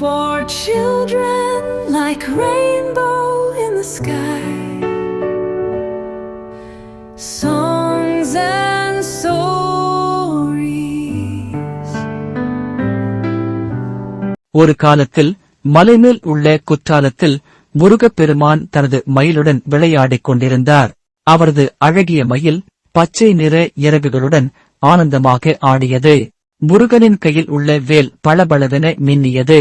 children like rainbow in the sky. Songs and stories. ஒரு காலத்தில் மலைமேல் உள்ள குற்றாலத்தில் முருகப்பெருமான் தனது மயிலுடன் விளையாடிக் கொண்டிருந்தார் அவரது அழகிய மயில் பச்சை நிற இறகுகளுடன் ஆனந்தமாக ஆடியது முருகனின் கையில் உள்ள வேல் பளபளவென மின்னியது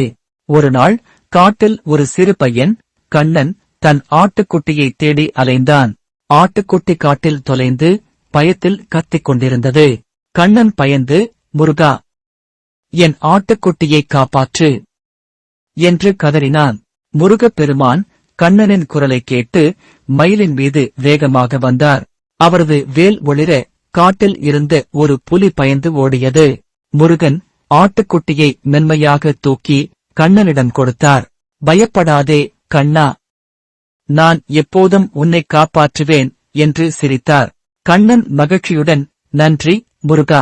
ஒரு நாள் காட்டில் ஒரு சிறு பையன் கண்ணன் தன் ஆட்டுக்குட்டியை தேடி அலைந்தான். ஆட்டுக்குட்டி காட்டில் தொலைந்து பயத்தில் கத்திக் கொண்டிருந்தது. கண்ணன் பயந்து முருகா என் ஆட்டுக்குட்டியை காப்பாற்று என்று கதறினான். முருகப்பெருமான் கண்ணனின் குரலைக் கேட்டு மயிலின் மீது வேகமாக வந்தார். அவரது வேல் ஒளிர காட்டில் இருந்த ஒரு புலி பயந்து ஓடியது. முருகன் ஆட்டுக்குட்டியை மென்மையாக தூக்கி கண்ணனிடம் கொடுத்தார். பயப்படாதே கண்ணா. நான் எப்போதும் உன்னை காப்பாற்றுவேன் என்று சிரித்தார். கண்ணன் மகிழ்ச்சியுடன் நன்றி முருகா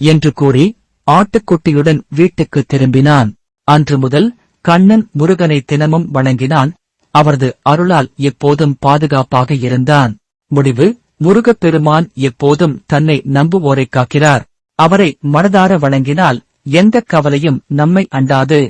என்று கூறி ஆட்டுக்குட்டியுடன் வீட்டுக்கு திரும்பினான். அன்று முதல் கண்ணன் முருகனை தினமும் வணங்கினான். அவரது அருளால் எப்போதும் பாதுகாப்பாக இருந்தான். முடிவு முருகப்பெருமான் எப்போதும் தன்னை நம்புவோரை காக்கிறார். அவரை மனதார வணங்கினால் எந்த கவலையும் நம்மை அண்டாது.